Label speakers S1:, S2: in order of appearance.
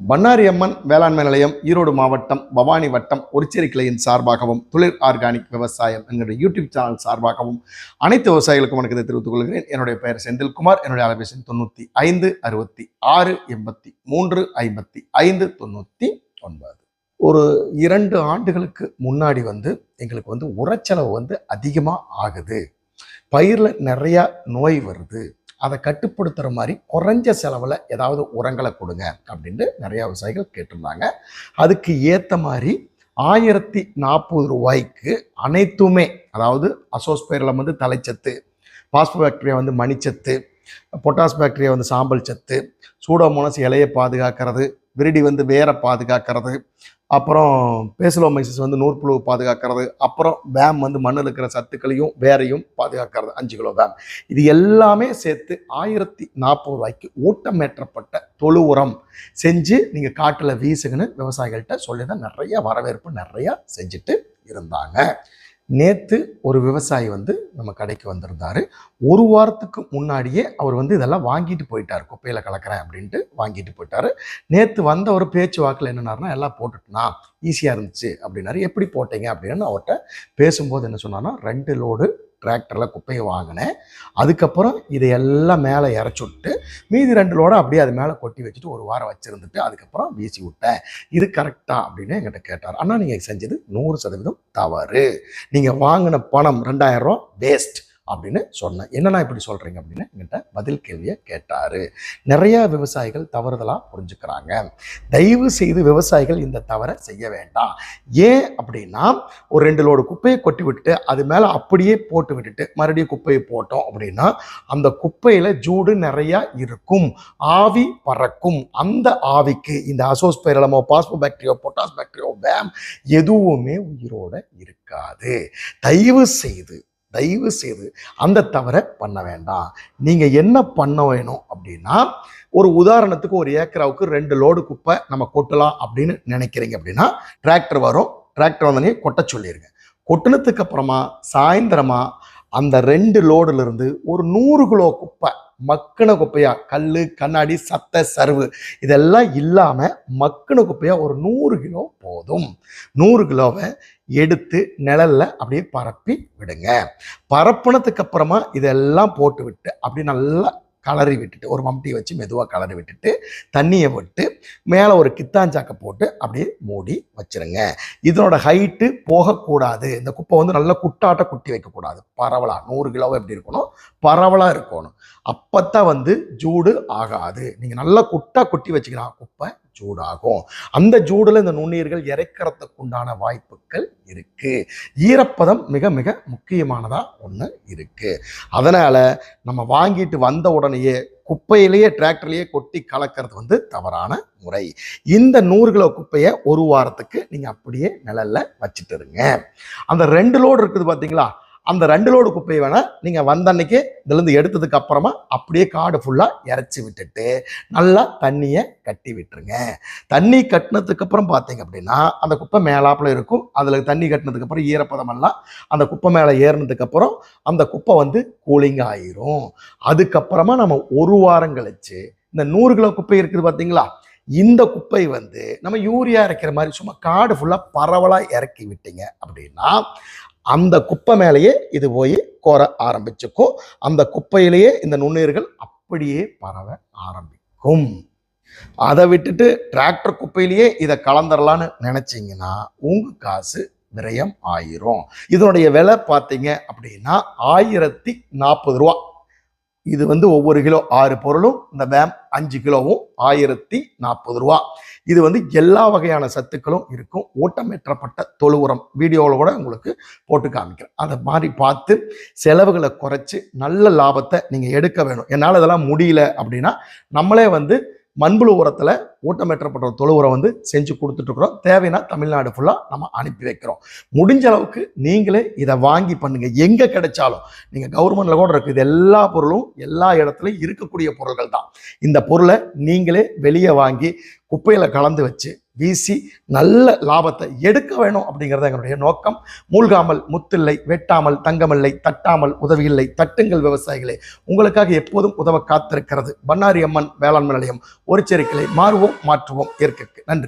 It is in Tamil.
S1: பண்ணாரி அம்மன் வேளாண்மை நிலையம் ஈரோடு மாவட்டம் பவானி வட்டம் ஒரிச்சேரி கிளையின் சார்பாகவும் தொழில் ஆர்கானிக் விவசாயம் எங்களுடைய யூடியூப் சேனல் சார்பாகவும் அனைத்து விவசாயிகளுக்கும் வணக்கத்தை தெரிவித்துக் கொள்கிறேன். என்னுடைய பெயர் செந்தில்குமார் என்னுடைய அலைபேசி தொண்ணூற்றி ஐந்து அறுபத்தி ஆறு எண்பத்தி மூன்று ஐம்பத்தி ஐந்து தொண்ணூற்றி ஒன்பது. ஒரு இரண்டு ஆண்டுகளுக்கு முன்னாடி வந்து எங்களுக்கு வந்து உரச்செலவு வந்து அதிகமாக ஆகுது. பயிரில் நிறையா நோய் வருது. அதை கட்டுப்படுத்துகிற மாதிரி குறைஞ்ச செலவில் ஏதாவது உரங்களை கொடுங்க அப்படின்ட்டு நிறையா விவசாயிகள் கேட்டிருந்தாங்க. அதுக்கு ஏற்ற மாதிரி ஆயிரத்தி நாற்பது ரூபாய்க்கு அனைத்துமே அதாவது அசோஸ்பேரில் வந்து தலைச்சத்து பாஸ்போ பாக்டீரியா வந்து மணிச்சத்து பொட்டாஸ் பாக்டீரியா வந்து சாம்பல் சத்து சூடோமோனஸ் இலையை பாதுகாக்கிறது விரிடி வந்து வேரை பாதுகாக்கிறது. அப்புறம் பேசலோமைசிஸ் வந்து நூற்புழுவை பாதுகாக்கிறது. அப்புறம் வேம் வந்து மண்ணில் இருக்கிற சத்துக்களையும் வேரையும் பாதுகாக்கிறது. அஞ்சு கிலோ வேம். இது எல்லாமே சேர்த்து ஆயிரத்தி நாற்பது ரூபாய்க்கு ஊட்டமேற்றப்பட்ட தொழு உரம் செஞ்சு நீங்கள் காட்டில் வீசுங்கன்னு விவசாயிகள்கிட்ட சொல்லி தான் நிறைய வரவேற்பு நிறையா செஞ்சுட்டு இருந்தாங்க. நேற்று ஒரு விவசாயி வந்து நம்ம கடைக்கு வந்திருந்தாரு. ஒரு வாரத்துக்கு முன்னாடியே அவர் வந்து இதெல்லாம் வாங்கிட்டு போயிட்டார். குப்பையில் கலக்கிறேன் அப்படின்ட்டு வாங்கிட்டு போயிட்டார். நேற்று வந்த ஒரு பேச்சு வாக்கில் என்னன்னாருன்னா எல்லாம் போட்டுட்டுனா ஈஸியாக இருந்துச்சு அப்படின்னாரு. எப்படி போட்டீங்க? அப்படின்னு அவர்கிட்ட பேசும்போது என்ன சொன்னார்னா ரெண்டு லோடு டிராக்டரில் குப்பையை வாங்கினேன். அதுக்கப்புறம் இதையெல்லாம் மேலே இறச்சி விட்டு மீதி ரெண்டு லோடை அப்படியே அது மேலே கொட்டி வச்சுட்டு ஒரு வாரம் வச்சுருந்துட்டு அதுக்கப்புறம் வீசி விட்டேன். இது கரெக்டாக அப்படின்னு என்கிட்ட கேட்டார். ஆனால் நீங்கள் செஞ்சது நூறு சதவீதம் தவறு. நீங்கள் வாங்கின பணம் ரெண்டாயிரம் ரூபா வேஸ்ட் அப்படின்னு சொன்னேன். என்னண்ணா இப்படி சொல்கிறீங்க அப்படின்னு என்கிட்ட பதில் கேள்வியை கேட்டார். நிறையா விவசாயிகள் தவறுதலாக புரிஞ்சுக்கிறாங்க. தயவு செய்து விவசாயிகள் இந்த தவறை செய்ய வேண்டாம். ஏன் அப்படின்னா ஒரு ரெண்டு லோடு குப்பையை கொட்டி விட்டுட்டு அது மேலே அப்படியே போட்டு விட்டுட்டு மறுபடியும் குப்பையை போட்டோம் அப்படின்னா அந்த குப்பையில் ஜூடு நிறையா இருக்கும். ஆவி பறக்கும். அந்த ஆவிக்கு இந்த அசோஸ்பைரலமோ பாஸ்போ பாக்டீரியோ பொட்டாஸ் பாக்டீரியோ வேம் எதுவுமே உயிரோட இருக்காது. தயவு செய்து தயவு செய்து அந்த தவறை பண்ண வேண்டாம். நீங்கள் என்ன பண்ண வேணும் அப்படின்னா ஒரு உதாரணத்துக்கு ஒரு ஏக்கராவுக்கு ரெண்டு லோடு குப்பை நம்ம கொட்டலாம் அப்படின்னு நினைக்கிறீங்க அப்படின்னா டிராக்டர் வரும். டிராக்டர் வந்தனே கொட்ட சொல்லிடுங்க கொட்டினத்துக்கு அப்புறமா சாயந்தரமா அந்த ரெண்டு லோடுலேருந்து ஒரு நூறு கிலோ குப்பை மக்கின குப்பையா? கல் கண்ணாடி சத்தை சருவு இதெல்லாம் இல்லாமல் மக்கின குப்பையா ஒரு நூறு கிலோ போதும். நூறு கிலோவை எடுத்து நிழலில் அப்படியே பரப்பி விடுங்க. பரப்புனதுக்கு அப்புறமா இதெல்லாம் போட்டு விட்டு அப்படி நல்லா கலரி விட்டுட்டு ஒரு மம்டி வச்சு மெதுவாக கலரி விட்டுட்டு தண்ணியை விட்டு மேலே ஒரு கித்தாஞ்சாக்கை போட்டு அப்படியே மூடி வச்சுருங்க. இதனோட ஹைட்டு போகக்கூடாது. இந்த குப்பை வந்து நல்லா குட்டாட்ட குட்டி வைக்கக்கூடாது. பரவலாக நூறு கிலோ எப்படி இருக்கணும்? பரவலாக இருக்கணும். அப்பத்தான் வந்து ஜூடு ஆகாது. நீங்கள் நல்லா குட்டா குட்டி வச்சுக்கலாம் குப்பை சூடாகும். அந்த சூடில் இந்த நுண்ணுயிர்கள் இறைக்கிறதுக்கு உண்டான வாய்ப்புகள் இருக்குது ஈரப்பதம் மிக மிக முக்கியமானதாக ஒன்று இருக்குது அதனால் நம்ம வாங்கிட்டு வந்த உடனேயே குப்பையிலேயே டிராக்டர்லேயே கொட்டி கலக்கிறது வந்து தவறான முறை. இந்த நூறு கிலோ குப்பையை ஒரு வாரத்துக்கு நீங்கள் அப்படியே நிழலில் வச்சுட்டுருங்க அந்த ரெண்டு லோடு இருக்குது பார்த்தீங்களா அந்த ரெண்டு லோடு குப்பையை வேணால் நீங்கள் வந்த அன்னைக்கே இதுலேருந்து எடுத்ததுக்கு அப்புறமா அப்படியே காடு ஃபுல்லாக இறச்சி விட்டுட்டு நல்லா தண்ணியை கட்டி விட்டுருங்க. தண்ணி கட்டினதுக்கு அப்புறம் பார்த்தீங்க அப்படின்னா அந்த குப்பை மேலாப்பில் இருக்கும். அதில் தண்ணி கட்டினதுக்கு அப்புறம் அந்த குப்பை மேலே ஏறினதுக்கு அப்புறம் அந்த குப்பை வந்து கூலிங் ஆயிரும். அதுக்கப்புறமா நம்ம ஒரு வாரம் கழிச்சு இந்த நூறு கிலோ குப்பை இருக்குது பார்த்தீங்களா இந்த குப்பை வந்து நம்ம யூரியா இறக்கிற மாதிரி சும்மா காடு ஃபுல்லாக பரவலாக இறக்கி விட்டீங்க அப்படின்னா அந்த குப்பை மேலேயே இது போய் கோர ஆரம்பிச்சுக்கும். அந்த குப்பையிலேயே இந்த நுண்ணுயிர்கள் அப்படியே பரவ ஆரம்பிக்கும். அதை விட்டுட்டு டிராக்டர் குப்பையிலேயே இதை கலந்துடலான்னு நினச்சிங்கன்னா உங்க காசு விரயம் ஆயிரும். இதனுடைய விலை பார்த்தீங்க அப்படின்னா ஆயிரத்தி நாற்பது ரூபா. இது வந்து ஒவ்வொரு கிலோ ஆறு பொருளும் இந்த வேம் அஞ்சு கிலோவும் ஆயிரத்தி நாற்பது ரூபா. இது வந்து எல்லா வகையான சத்துக்களும் இருக்கும். ஊட்டமேற்றப்பட்ட தொழு உரம் வீடியோவில் கூட உங்களுக்கு போட்டு காமிக்கிறேன். அதை மாதிரி பார்த்து செலவுகளை குறைச்சி நல்ல லாபத்தை நீங்கள் எடுக்க வேணும். என்னால் இதெல்லாம் முடியல அப்படின்னா நம்மளே வந்து மண்புழு உரத்தில் ஊட்டமேற்றப்பட்ட தொழு உரம் வந்து செஞ்சு கொடுத்துட்ருக்குறோம். தேவைன்னா தமிழ்நாடு ஃபுல்லாக நம்ம அனுப்பி வைக்கிறோம். முடிஞ்ச அளவுக்கு நீங்களே இதை வாங்கி பண்ணுங்கள் எங்கே கிடைச்சாலும் நீங்கள் கவர்மெண்ட்டில் கூட இருக்குது எல்லா பொருளும் எல்லா இடத்துலையும் இருக்கக்கூடிய பொருள்கள் தான். இந்த பொருளை நீங்களே வெளியே வாங்கி குப்பையில் கலந்து வச்சு வீசி நல்ல லாபத்தை எடுக்க வேணும் அப்படிங்கிறது எங்களுடைய நோக்கம். மூழ்காமல் முத்தில்லை வெட்டாமல் தங்கமில்லை தட்டாமல் உதவியில்லை தட்டுங்கள் விவசாயிகளே. உங்களுக்காக எப்போதும் உதவ காத்திருக்கிறது. பண்ணாரி அம்மன் வேளாண்மை நிலையம் ஒரு கிளை மாறுவோம் மாற்றுவோம் இயற்கைக்கு நன்றி.